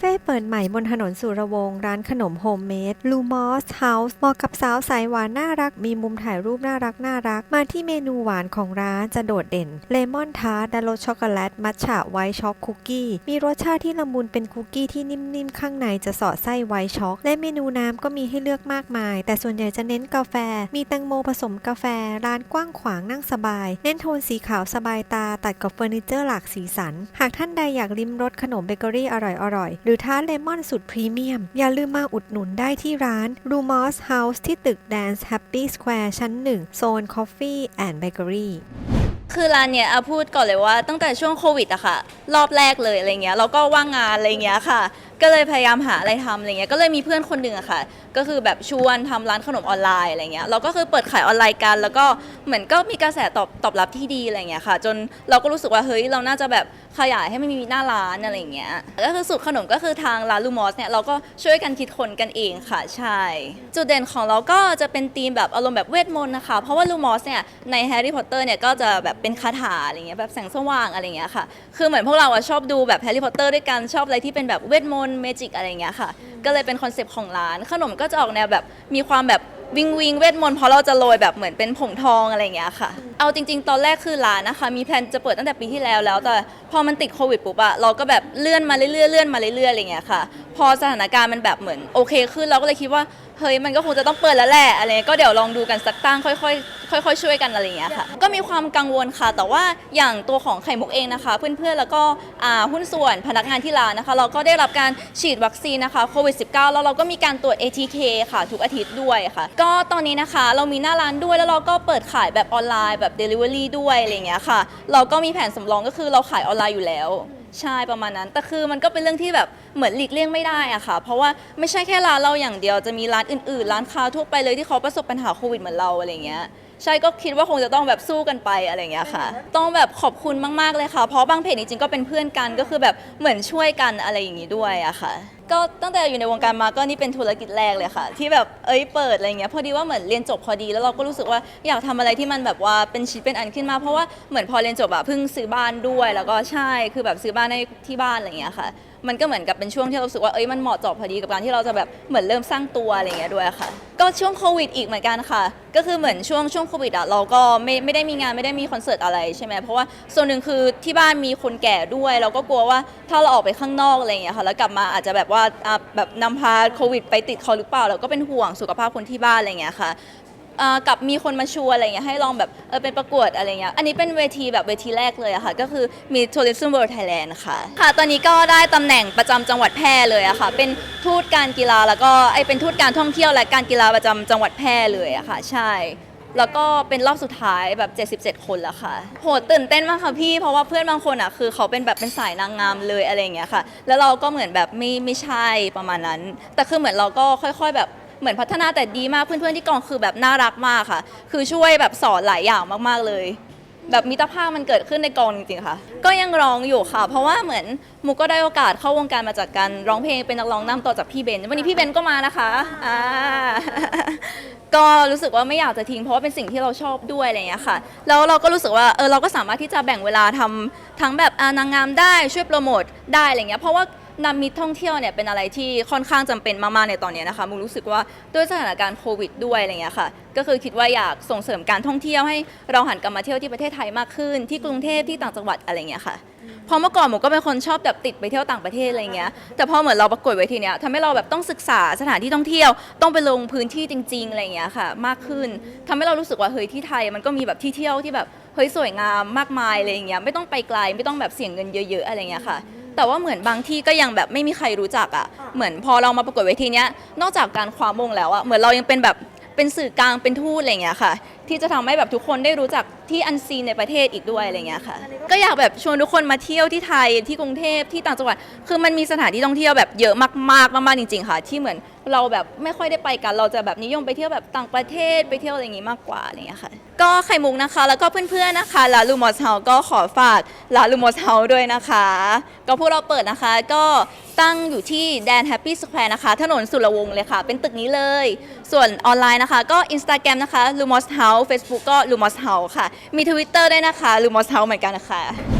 เปิดใหม่บนถนนสุรวงศ์ร้านขนมโฮมเมดลูมอสเฮาส์เหมาะกับสาวสายหวานน่ารัก มีมุมถ่ายรูปน่ารักน่ารัก มาที่เมนูหวานของร้านจะโดดเด่น เลมอนทาร์ตและรสช็อกโกแลต มัทฉะไวท์ช็อกคุกกี้ มีรสชาติที่ละมุนเป็นคุกกี้ที่นิ่มๆ ข้างในจะสอดไส้ไวท์ช็อก และเมนูน้ำก็มีให้เลือกมากมาย แต่ส่วนใหญ่จะเน้นกาแฟ มีแตงโมผสมกาแฟ ร้านกว้างขวางนั่งสบาย เน้นโทนสีขาวสบายตา ตัดกับเฟอร์นิเจอร์หลากสีสัน หากท่านใดอยากลิ้มรสขนมเบเกอรี่อร่อยๆรือทาร์ตเลมอนสุดพรีเมียม อย่าลืมมาอุดหนุนได้ที่ร้าน Rumors House ที่ตึก Dance Happy Square ชั้น 1 โซน Coffee and Bakery คือร้านเนี้ยอาพูดก่อนเลยว่าตั้งแต่ช่วงโควิดอะค่ะ รอบแรกเลยอะไรเงี้ยเราก็ว่างงานอะไรเงี้ยค่ะ ก็เลยพยายามหาอะไรทำอะไรเงี้ยก็เลยมีเพื่อนคนหนึ่งอะค่ะ ก็คือแบบชวนทำร้านขนมออนไลน์อะไรเงี้ยเราก็คือเปิดขายออนไลน์กัน แล้วก็เหมือนก็มีกระแสตอบตอบรับที่ดีอะไรเงี้ยค่ะ จนเราก็รู้สึกว่าเฮ้ยเราน่าจะแบบขยายให้มันมีหน้าร้านอะไรเงี้ยก็คือสูตรขนมก็คือทางร้านลูมอสเนี่ยเราก็ช่วยกันคิดคนกันเองค่ะใช่จุดเด่นของเราก็จะเป็นธีมแบบอารมณ์แบบเวทมนต์นะคะ เพราะว่าลูมอสเนี่ยในแฮร์รี่พอตเตอร์เนี่ยก็จะแบบเป็นคาถาอะไรเงี้ยแบบแสงสว่างอะไรเงี้ยค่ะคือเหมือนพวกเราอะชอบดูแบบแฮร์รี่พอตเตอร์ด้วยกันชอบอะไรที่เป็นแบบเวทมนต์เมจิกอะไรเงี้ยค่ะ ก็เลยเป็นคอนเซปต์ของร้าน ขนมก็จะออกแนวแบบมีความแบบวิงวิงเวทมนต์เพราะเราจะโรยแบบเหมือนเป็นผงทองอะไรเงี้ยค่ะ เอาจริง ๆ ตอนแรกคือร้านนะคะ มีแพลนจะเปิดตั้งแต่ปีที่แล้วแล้ว แต่พอมันติดโควิดปุ๊บอะเราก็แบบเลื่อนมาเรื่อยๆเลื่อนมาเรื่อยๆอะไรเงี้ยค่ะ พอสถานการณ์มันแบบเหมือนโอเคขึ้นเราก็เลยคิดว่าเฮ้ยมันก็คงจะต้องเปิดแล้วแหละอะไรเงี้ยก็เดี๋ยวลองดูกันสักตั้งค่อย ๆ ค่อยๆ ช่วยกันอะไรเงี้ยค่ะ ก็มีความกังวลค่ะ แต่ว่าอย่างตัวของไข่มุกเองนะคะ เพื่อนๆ แล้วก็อ่าหุ้นส่วนพนักงานที่ร้านนะคะ เราก็ได้รับการฉีดวัคซีนนะคะโควิด -19 แล้วเราก็มีการตรวจ ATK ค่ะ ทุกอาทิตย์ด้วยค่ะ ก็ตอนนี้นะคะเรามีหน้าร้านด้วยแล้วเราก็เปิดขายแบบออนไลน์แบบ Delivery ด้วยอะไรเงี้ยค่ะ เราก็มีแผนสำรองก็คือเราขายออนไลน์อยู่แล้วใช่ประมาณนั้น แต่คือมันก็เป็นเรื่องที่แบบเหมือนหลีกเลี่ยงไม่ได้อะค่ะ เพราะว่าไม่ใช่แค่ร้านเราอย่างเดียวจะมีร้านอื่นๆ ร้านค้าทั่วไปเลยที่เขาประสบปัญหาโควิดเหมือนเราอะไรเงี้ยใช่ก็คิดว่าคงจะต้องแบบสู้กันไปอะไรอย่างเงี้ยค่ะ ต้องแบบขอบคุณมากๆเลยค่ะ เพราะบางเพจจริงๆก็เป็นเพื่อนกันก็คือแบบเหมือนช่วยกันอะไรอย่างงี้ด้วยอะค่ะ ก็ตั้งแต่อยู่ในวงการมาก็นี่เป็นธุรกิจแรกเลยค่ะ ที่แบบเอ้ยเปิดอะไรเงี้ยพอดีว่าเหมือนเรียนจบพอดีแล้วเราก็รู้สึกว่าอยากทำอะไรที่มันแบบว่าเป็นชิ้นเป็นอันขึ้นมา เพราะว่าเหมือนพอเรียนจบอะเพิ่งซื้อบ้านด้วย แล้วก็ใช่คือแบบซื้อบ้านในที่บ้านอะไรเงี้ยค่ะ มันก็เหมือนกับเป็นช่วงที่เรารู้สึกว่าเอ้ยมันเหมาะเจาะพอดีกับการที่เราจะแบบเหมือนเริ่มสร้างตัวอะไรอย่างเงี้ยด้วยค่ะ ก็ช่วงโควิดอีกเหมือนกันค่ะ ก็คือเหมือนช่วงช่วงโควิดอะเราก็ไม่ไม่ได้มีงานไม่ได้มีคอนเสิร์ตอะไรใช่ไหมเพราะว่าส่วนหนึ่งคือที่บ้านมีคนแก่ด้วย เราก็กลัวว่าถ้าเราออกไปข้างนอกอะไรอย่างเงี้ยค่ะแล้วกลับมาอาจจะแบบว่าอะแบบนำพาโควิดไปติดเขาหรือเปล่าเราก็เป็นห่วงสุขภาพคนที่บ้านอะไรอย่างเงี้ยค่ะ อ่ากับมีคนมาชวนอะไรเงี้ยให้ลองแบบเออเป็นประกวดอะไรเงี้ยอันนี้เป็นเวทีแบบเวทีแรกเลยอะค่ะ ก็คือมี Tourism World Thailand ค่ะค่ะ ตอนนี้ก็ได้ตำแหน่งประจำจังหวัดแพร่เลยอะค่ะ เป็นทูตการกีฬาแล้วก็ไอเป็นทูตการท่องเที่ยวและการกีฬาประจำจังหวัดแพร่เลยอะค่ะ ใช่ แล้วก็เป็นรอบสุดท้ายแบบ 77 คนแล้วค่ะ โหตื่นเต้นมากค่ะพี่ เพราะว่าเพื่อนบางคนอะคือเขาเป็นแบบเป็นสายนางงามเลยอะไรอย่างเงี้ยค่ะ แล้วเราก็เหมือนแบบไม่ไม่ใช่ประมาณนั้น แต่คือเหมือนเราก็ค่อย ๆ แบบ เหมือนพัฒนาแต่ดีมากเพื่อนๆที่กองคือแบบน่ารักมากค่ะ คือช่วยแบบสอนหลายอย่างมากๆเลย แบบมิตรภาพมันเกิดขึ้นในกองจริงๆค่ะ ก็ยังร้องอยู่ค่ะ เพราะว่าเหมือนมุกก็ได้โอกาสเข้าวงการมาจากการร้องเพลงเป็นนักร้องนำต่อจากพี่เบนวันนี้พี่เบนก็มานะคะอ่าก็รู้สึกว่าไม่อยากจะทิ้งเพราะว่าเป็นสิ่งที่เราชอบด้วยอะไรอย่างเงี้ยค่ะ แล้วเราก็รู้สึกว่าเออเราก็สามารถที่จะแบ่งเวลาทำทั้งแบบนางงามได้ช่วยโปรโมทได้อะไรเงี้ยเพราะว่า นำมิตรท่องเที่ยวเนี่ยเป็นอะไรที่ค่อนข้างจำเป็นมากๆในตอนเนี้ยนะคะมุกรู้สึกว่าด้วยสถานการณ์โควิดด้วยอะไรเงี้ยค่ะ ก็คือคิดว่าอยากส่งเสริมการท่องเที่ยวให้เราหันกลับมาเที่ยวที่ประเทศไทยมากขึ้น ที่กรุงเทพที่ต่างจังหวัดอะไรเงี้ยค่ะเพราะเมื่อก่อนหมูก็เป็นคนชอบแบบติดไปเที่ยวต่างประเทศอะไรเงี้ยแต่พอเหมือนเราประกวดเวทีเนี้ยทำให้เราแบบต้องศึกษาสถานที่ท่องเที่ยว ต้องไปลงพื้นที่จริงๆอะไรเงี้ยค่ะ มากขึ้นทำให้เรารู้สึกว่าเฮ้ยที่ไทย มันก็มีแบบที่เที่ยวที่แบบเฮ้ยสวยงามมากมายอะไรเงี้ยไม่ต้องไปไกลไม่ต้องแบบเสี่ยงเงินเยอะ ๆอะไรเงี้ยค่ะ แต่ว่าเหมือนบางที่ก็ยังแบบไม่มีใครรู้จักอะเหมือนพอเรามาประกวดเวทีเนี้ยนอกจากการคว้ามงแล้วอะเหมือนเรายังเป็นแบบเป็นสื่อกลางเป็นทูตอะไรเงี้ยค่ะ ที่จะทำให้แบบทุกคนได้รู้จักที่อันซีนในประเทศอีกด้วยอะไรเงี้ยค่ะ ก็อยากแบบชวนทุกคนมาเที่ยวที่ไทยที่กรุงเทพที่ต่างจังหวัด คือมันมีสถานที่ท่องเที่ยวแบบเยอะมากๆมากๆจริง ๆ ค่ะ ที่เหมือนเราแบบไม่ค่อยได้ไปกัน เราจะแบบนิยมไปเที่ยวแบบต่างประเทศไปเที่ยวอะไรอย่างงี้มากกว่าอะไรเงี้ยค่ะ ก็ไข่มุกนะคะ แล้วก็เพื่อนๆนะคะลาลูมอสเฮาก็ขอฝากลาลูมอสเฮาด้วยนะคะ ก็พวกเราเปิดนะคะ ก็ตั้งอยู่ที่แดนแฮปปี้สแควร์นะคะ ถนนสุรวงศ์เลยค่ะ เป็นตึกนี้เลย ส่วนออนไลน์นะคะ ก็ Instagram นะคะ Lumos House Facebook ก็ Lumos House ค่ะ มี Twitter ได้วยนะคะ Lumos House เหมือนกันนะคะ